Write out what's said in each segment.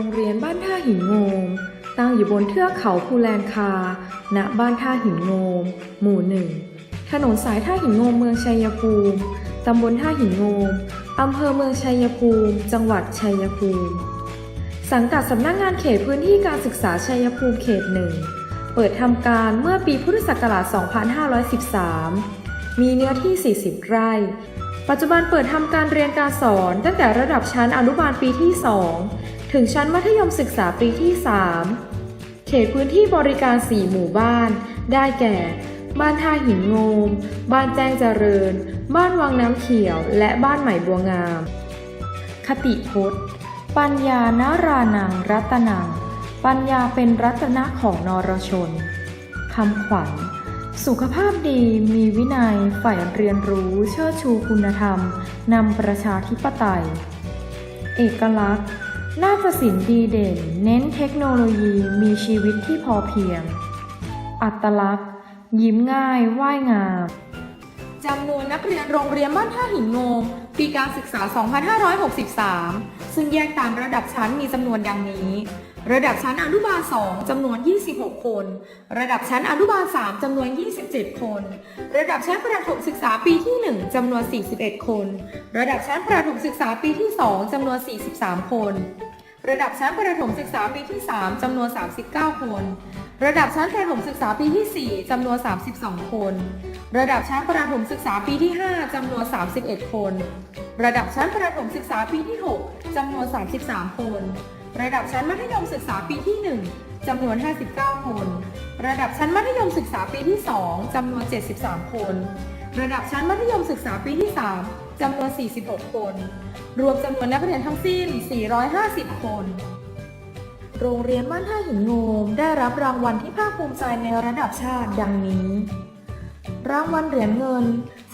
โรงเรียนบ้านท่าหินโงม ตั้งอยู่บนเทือกเขาภูแลนคา ณ บ้านท่าหินโงม หมู่หนึ่ง ถนนสายท่าหินโงมเมืองชัยภูมิ ตำบลท่าหินโงม อำเภอเมืองชัยภูมิ จังหวัดชัยภูมิ สังกัดสำนักงานเขตพื้นที่การศึกษาชัยภูมิเขตหนึ่ง เปิดทำการเมื่อปีพุทธศักราช 2513 มีเนื้อที่ 40 ไร่ปัจจุบันเปิดทำการเรียนการสอนตั้งแต่ระดับชั้นอนุบาลปีที่ 2 ถึงชั้นมัธยมศึกษาปีที่ 3 เขตพื้นที่บริการ 4 หมู่บ้าน ได้แก่ บ้านท่าหินงม บ้านแจ้งเจริญ บ้านวังน้ำเขียว และบ้านใหม่บัวงาม คติพจน์ ปัญญานารานังรัตนัง ปัญญาเป็นรัตนะของนรชน คำขวัญสุขภาพดีมีวินัยใฝ่เรียนรู้เชิดชูคุณธรรม นำประชาธิปไตย เอกลักษณ์ น่าฏศิลป์ดีเด่น เน้นเทคโนโลยีมีชีวิตที่พอเพียง อัตลักษณ์ ยิ้มง่ายว่ายงามจำนวนนักเรียนโรงเรียนบ้านท่าหินโงมปีการศึกษา 2563 ซึ่งแยกตามระดับชั้นมีจำนวนดังนี้ ระดับชั้นอนุบาล 2จำนวน 26 คน ระดับชั้นอนุบาล 3จำนวน 27 คน ระดับชั้นประถมศึกษาปีที่ 1จำนวน 41 คน ระดับชั้นประถมศึกษาปีที่ 2จำนวน 43 คน ระดับชั้นประถมศึกษาปีที่ 3จำนวน 39 คน ระดับชั้นประถมศึกษาปีที่ 4จำนวน 32 คน ระดับชั้นประถมศึกษาปีที่ 5จำนวน 31 คน ระดับชั้นประถมศึกษาปีที่ 6จำนวน 33 คน ระดับชั้นมัธยมศึกษาปีที่ 1จำนวน 59 คน ระดับชั้นมัธยมศึกษาปีที่ 2จำนวน 73 คน ระดับชั้นมัธยมศึกษาปีที่ 3 จำนวน 46 คน รวมจำนวนนักเรียนทั้งสิ้น 450 คน โรงเรียนบ้านท่าหินโงมได้รับรางวัลที่ภาคภูมิใจในระดับชาติดังนี้ รางวัลเหรียญเงิน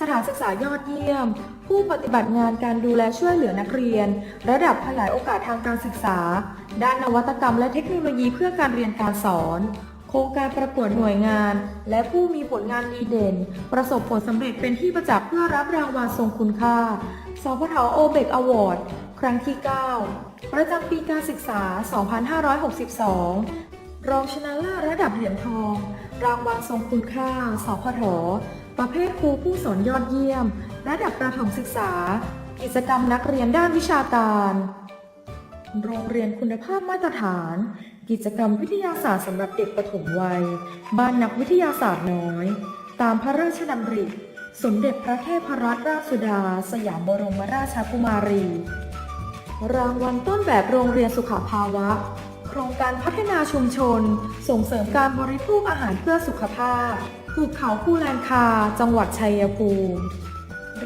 สถานศึกษายอดเยี่ยม ผู้ปฏิบัติงานการดูแลช่วยเหลือนักเรียน ระดับขยายโอกาสทางการศึกษา ด้านนวัตกรรมและเทคโนโลยีเพื่อการเรียนการสอน ครงการประกวดหน่วยงาน และผู้มีผลงานดีเด่น ประสบผลสำเร็จเป็นที่ประจักษ์เพื่อรับรางวัลทรงคุณค่า สพทโอเบกอวอร์ดครั้งที่ 9 ประจำปีการศึกษา 2562 รองชนะเลิศระดับเหรียญทอง รางวัลทรงคุณค่า สพทประเภทครูผู้สอนยอดเยี่ยม ระดับประถมศึกษา กิจกรรมนักเรียนด้านวิชาการ โรงเรียนคุณภาพมาตรฐาน กิจกรรมวิทยาศาสตร์สำหรับเด็กปฐมวัย บ้านนักวิทยาศาสตร์น้อย ตามพระราชดำริ สมเด็จพระเทพรัตนราชสุดา สยามบรมราชกุมารี รางวัลต้นแบบโรงเรียนสุขภาวะ โครงการพัฒนาชุมชน ส่งเสริมการบริโภคอาหารเพื่อสุขภาพภูเขาผู้แลนคา จังหวัดชัยภูมิ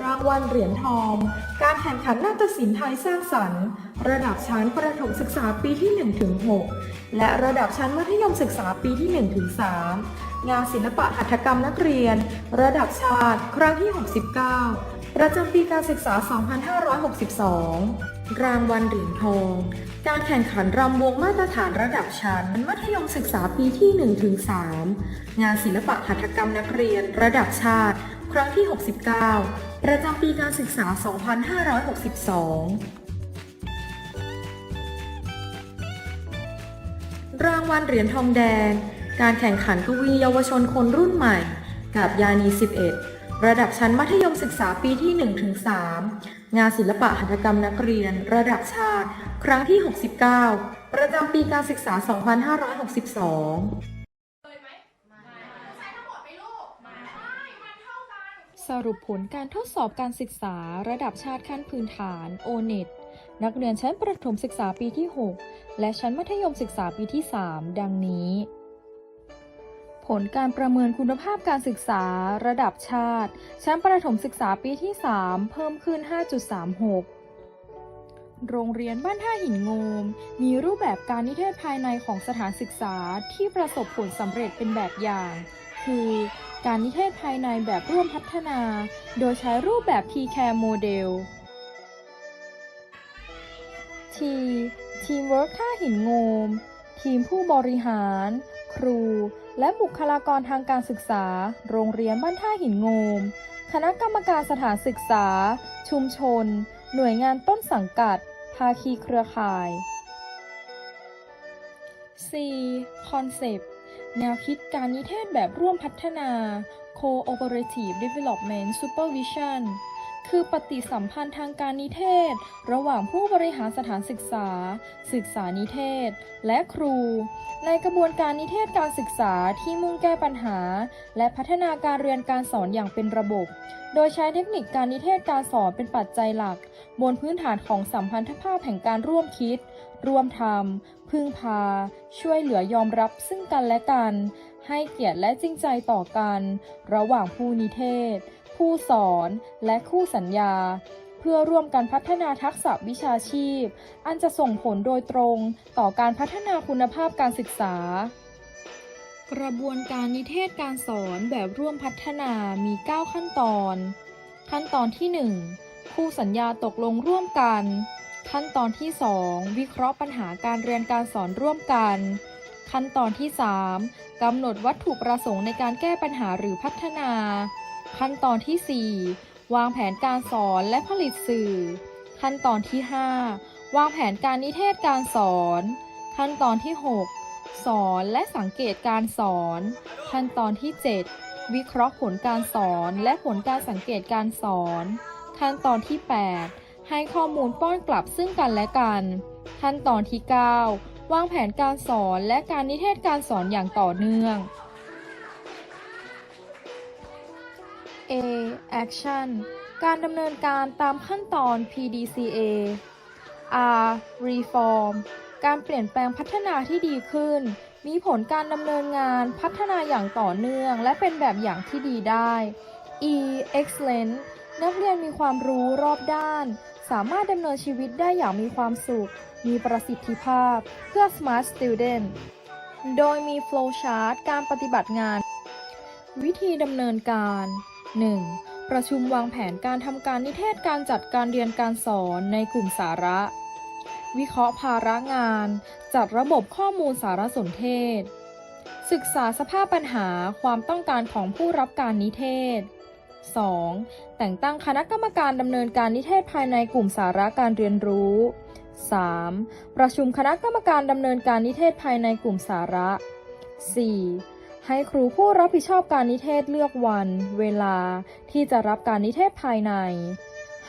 รางวัลเหรียญทอง การแข่งขันนาฏศิลป์ไทยสร้างสรรค์ ระดับชั้นประถมศึกษาปีที่1ถึง6และระดับชั้นมัธยมศึกษาปีที่1ถึง3งานศิลปะหัตถกรรมนักเรียน ระดับชาติครั้งที่ 69 ประจำปีการศึกษา 2562 รางวัลเหรียญทอง การแข่งขันรำวงมาตรฐานระดับชั้น มัธยมศึกษาปีที่1ถึง3งานศิลปะหัตถกรรมนักเรียน ระดับชาติ ครั้งที่ 69 ประจำปีการศึกษา 2562 รางวัลเหรียญทองแดง การแข่งขันกวีเยาวชนคนรุ่นใหม่ กับยานี 11 ระดับชั้นมัธยมศึกษาปีที่ 1-3 งานศิลปะหัตถกรรมนักเรียน ระดับชาติ ครั้งที่ 69 ประจำปีการศึกษา 2562 สรุปผลการทดสอบการศึกษาระดับชาติขั้นพื้นฐาน O-NET นักเรียนชั้นประถมศึกษาปีที่ 6 และชั้นมัธยมศึกษาปีที่ 3 ดังนี้ ผลการประเมินคุณภาพการศึกษาระดับชาติ ชั้นประถมศึกษาปีที่ 3 เพิ่มขึ้น 5.36โรงเรียนบ้านท่าหินโงม มีรูปแบบการนิเทศภายในของสถานศึกษาที่ประสบผลสำเร็จเป็นแบบอย่าง คือ การนิเทศภายในแบบร่วมพัฒนา โดยใช้รูปแบบ T-CARE โมเดล T Teamwork ท่าหินโงม ทีมผู้บริหาร ครู และบุคลากรทางการศึกษา โรงเรียนบ้านท่าหินโงม คณะกรรมการสถานศึกษา ชุมชน หน่วยงานต้นสังกัด ภาคีเครือข่าย 4. Concept แนวคิดการนิเทศแบบร่วมพัฒนา Cooperative Development Supervision คือปฏิสัมพันธ์ทางการนิเทศ ระหว่างผู้บริหารสถานศึกษา ศึกษานิเทศ และครู ในกระบวนการนิเทศการศึกษาที่มุ่งแก้ปัญหา และพัฒนาการเรียนการสอนอย่างเป็นระบบ โดยใช้เทคนิคการนิเทศการสอนเป็นปัจจัยหลัก บนพื้นฐานของสัมพันธภาพแห่งการร่วมคิด ร่วมทำพึ่งพา ช่วยเหลือยอมรับซึ่งกันและกัน ให้เกียรติและจริงใจต่อกัน ระหว่างผู้นิเทศ ผู้สอนและคู่สัญญา เพื่อร่วมกันพัฒนาทักษะวิชาชีพ อันจะส่งผลโดยตรงต่อการพัฒนาคุณภาพการศึกษา กระบวนการนิเทศการสอนแบบร่วมพัฒนามี 9 ขั้นตอน ขั้นตอนที่ 1 คู่สัญญาตกลงร่วมกัน ขั้นตอนที่ 2 วิเคราะห์ปัญหาการเรียนการสอนร่วมกัน ขั้นตอนที่ 3กำหนดวัตถุประสงค์ในการแก้ปัญหาหรือพัฒนา ขั้นตอนที่ 4 วางแผนการสอนและผลิตสื่อ ขั้นตอนที่ 5 วางแผนการนิเทศการสอน ขั้นตอนที่ 6 สอนและสังเกตการสอน ขั้นตอนที่ 7 วิเคราะห์ผลการสอนและผลการสังเกตการสอน ขั้นตอนที่ 8 ให้ข้อมูลป้อนกลับซึ่งกันและกัน ขั้นตอนที่ 9 วางแผนการสอนและการนิเทศการสอนอย่างต่อเนื่อง A Action การดำเนินการตามขั้นตอน PDCA R Reform การเปลี่ยนแปลงพัฒนาที่ดีขึ้น มีผลการดำเนินงานพัฒนาอย่างต่อเนื่อง และเป็นแบบอย่างที่ดีได้ E Excellent นักเรียนมีความรู้รอบด้าน สามารถดำเนินชีวิตได้อย่างมีความสุข มีประสิทธิภาพ เพื่อ Smart Student โดยมี Flowchart การปฏิบัติงาน วิธีดำเนินการ 1. ประชุมวางแผนการทำการนิเทศการจัดการเรียนการสอนในกลุ่มสาระ วิเคราะห์ภาระงาน จัดระบบข้อมูลสารสนเทศ ศึกษาสภาพปัญหาความต้องการของผู้รับการนิเทศ 2. แต่งตั้งคณะกรรมการดำเนินการนิเทศภายในกลุ่มสาระการเรียนรู้ 3. ประชุมคณะกรรมการดำเนินการนิเทศภายในกลุ่มสาระ 4. ให้ครูผู้รับผิดชอบการนิเทศเลือกวัน เวลา ที่จะรับการนิเทศภายใน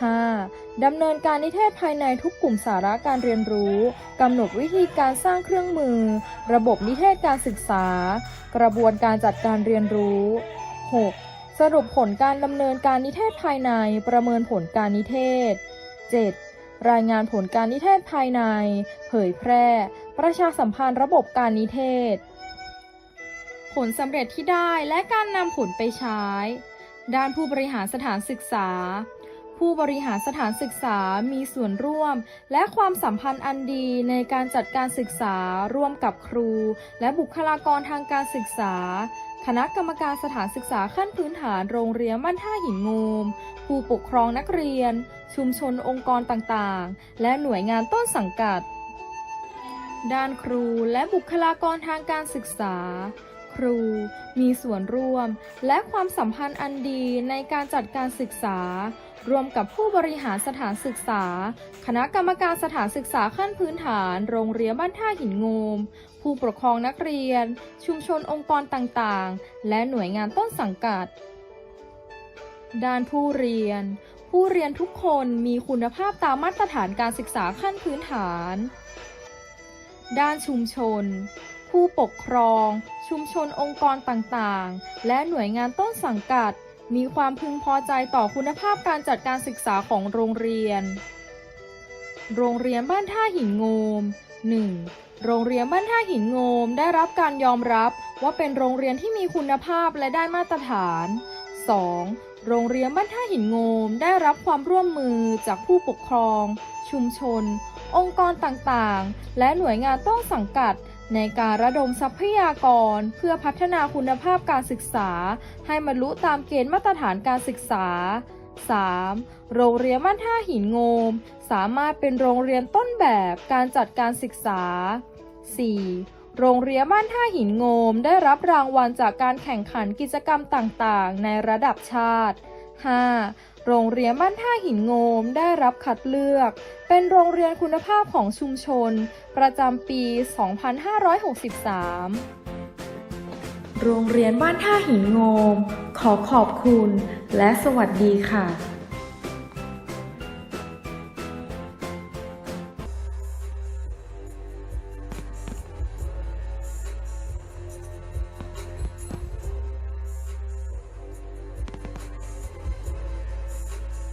5. ดำเนินการนิเทศภายในทุกกลุ่มสาระการเรียนรู้กำหนดวิธีการสร้างเครื่องมือ ระบบนิเทศการศึกษา กระบวนการจัดการเรียนรู้ 6. สรุปผลการดำเนินการนิเทศภายในประเมินผลการนิเทศ 7. รายงานผลการนิเทศภายใน เผยแพร่ ประชาสัมพันธ์ระบบการนิเทศ ผลสำเร็จที่ได้และการนำผลไปใช้ ด้านผู้บริหารสถานศึกษา ผู้บริหารสถานศึกษามีส่วนร่วม และความสัมพันธ์อันดีในการจัดการศึกษาร่วมกับครู และบุคลากรทางการศึกษา คณะกรรมการสถานศึกษาขั้นพื้นฐานโรงเรียนบ้านท่าหินงมผู้ปกครองนักเรียน ชุมชนองค์กรต่างๆ และหน่วยงานต้นสังกัด ด้านครูและบุคลากรทางการศึกษาครูมีส่วนร่วม และความสัมพันธ์อันดีในการจัดการศึกษา ร่วมกับผู้บริหารสถานศึกษา คณะกรรมการสถานศึกษาขั้นพื้นฐาน โรงเรียนบ้านท่าหินงมผู้ปกครองนักเรียน ชุมชนองค์กรต่างๆ และหน่วยงานต้นสังกัด ด้านผู้เรียน ผู้เรียนทุกคนมีคุณภาพตามมาตรฐานการศึกษาขั้นพื้นฐาน ด้านชุมชน ผู้ปกครอง ชุมชนองค์กรต่างๆ และหน่วยงานต้นสังกัด มีความพึงพอใจต่อคุณภาพการจัดการศึกษาของโรงเรียน โรงเรียนบ้านท่าหินงม 1. โรงเรียนบ้านท่าหินงมได้รับการยอมรับว่าเป็นโรงเรียนที่มีคุณภาพและได้มาตรฐาน 2. โรงเรียนบ้านท่าหินงมได้รับความร่วมมือจากผู้ปกครอง ชุมชน องค์กรต่างๆ และหน่วยงานต้นสังกัด ในการระดมทรัพยากรเพื่อพัฒนาคุณภาพการศึกษา ให้บรรลุตามเกณฑ์มาตรฐานการศึกษา 3. โรงเรียนบ้านท่าหินงม สามารถเป็นโรงเรียนต้นแบบการจัดการศึกษา 4. โรงเรียนบ้านท่าหินงม ได้รับรางวัลจากการแข่งขันกิจกรรมต่างๆ ในระดับชาติ 5. โรงเรียนบ้านท่าหินโงมได้รับคัดเลือก เป็นโรงเรียนคุณภาพของชุมชน ประจำปี 2563 โรงเรียนบ้านท่าหินโงม ขอขอบคุณและสวัสดีค่ะ